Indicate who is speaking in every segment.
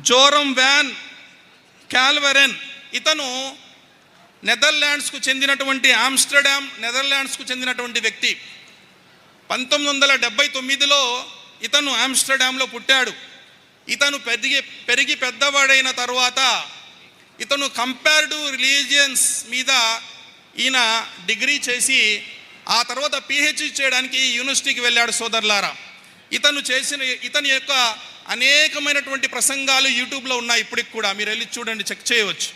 Speaker 1: Zoram van క్యాల్వెరెన్ ఇతను నెదర్లాండ్స్కు చెందినటువంటి Amsterdam నెదర్లాండ్స్కు చెందినటువంటి వ్యక్తి. పంతొమ్మిది వందల డెబ్బై తొమ్మిదిలో ఇతను ఆమ్స్టర్డామ్లో పుట్టాడు. ఇతను పెరిగి పెరిగి పెద్దవాడైన తర్వాత ఇతను కంపారిటివ్ రిలీజియన్స్ మీద ఈయన డిగ్రీ చేసి ఆ తర్వాత పిహెచ్డి చేయడానికి యూనివర్సిటీకి వెళ్ళాడు సోదరులారా. ఇతను చేసిన ఇతని యొక్క అనేకమైనటువంటి ప్రసంగాలు యూట్యూబ్లో ఉన్నాయి ఇప్పటికి కూడా. మీరు వెళ్ళి చూడండి చెక్ చేయవచ్చు.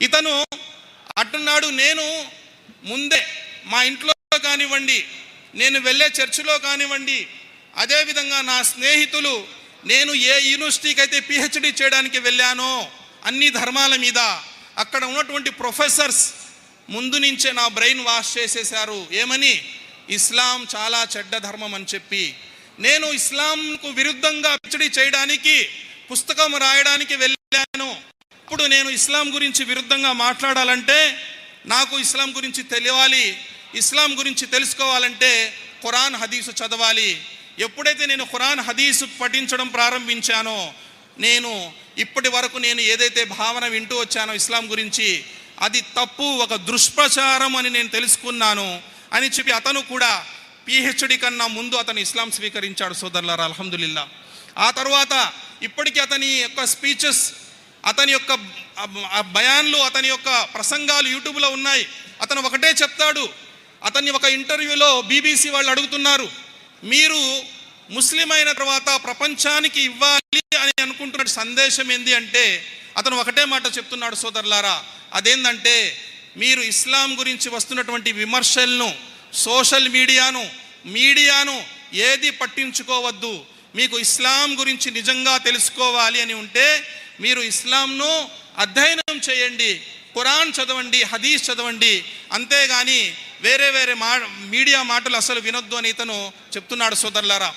Speaker 1: ఇతను అంటున్నాడు నేను ముందే మా ఇంట్లో కానివ్వండి నేను వెళ్ళే చర్చిలో కానివ్వండి అదేవిధంగా నా స్నేహితులు నేను ఏ యూనివర్సిటీకి అయితే పిహెచ్డి చేయడానికి వెళ్ళానో అన్ని ధర్మాల మీద అక్కడ ఉన్నటువంటి ప్రొఫెసర్స్ ముందు నుంచే నా బ్రెయిన్ వాష్ చేసేశారు. ఏమని? ఇస్లాం చాలా చెడ్డ ధర్మం అని చెప్పి నేను ఇస్లాంకు విరుద్ధంగా పిచ్చడి చేయడానికి పుస్తకం రాయడానికి వెళ్ళాను. ఇప్పుడు నేను ఇస్లాం గురించి విరుద్ధంగా మాట్లాడాలంటే నాకు ఇస్లాం గురించి తెలియాలి ఇస్లాం గురించి తెలుసుకోవాలంటే ఖురాన్ హదీసు చదవాలి. ఎప్పుడైతే నేను ఖురాన్ హదీసు పఠించడం ప్రారంభించానో నేను ఇప్పటి వరకు నేను ఏదైతే భావన వింటూ వచ్చానో ఇస్లాం గురించి అది తప్పు ఒక దుష్ప్రచారం అని నేను తెలుసుకున్నాను అని చెప్పి అతను కూడా పిహెచ్డి కన్నా ముందు అతను ఇస్లాం స్వీకరించాడు సోదరులారా అల్హమ్దుల్లా ఆ తర్వాత ఇప్పటికీ అతని యొక్క స్పీచెస్ అతని యొక్క బయాన్లు అతని యొక్క ప్రసంగాలు యూట్యూబ్లో ఉన్నాయి. అతను ఒకటే చెప్తాడు అతన్ని ఒక ఇంటర్వ్యూలో బీబీసీ వాళ్ళు అడుగుతున్నారు మీరు ముస్లిం అయిన తర్వాత ప్రపంచానికి ఇవ్వాలి అని అనుకుంటున్న సందేశం ఏంది అంటే అతను ఒకటే మాట చెప్తున్నాడు సోదరులారా అదేంటంటే మీరు ఇస్లాం గురించి వస్తున్నటువంటి విమర్శలను సోషల్ మీడియాను మీడియాను ఏది పట్టించుకోవద్దు. మీకు ఇస్లాం గురించి నిజంగా తెలుసుకోవాలి అని ఉంటే మీరు ఇస్లాంను అధ్యయనం చేయండి. ఖురాన్ చదవండి హదీస్ చదవండి. అంతేగాని వేరే వేరే మా మీడియా మాటలు అసలు వినొద్దు అని ఇతను చెప్తున్నాడు సోదరులారా.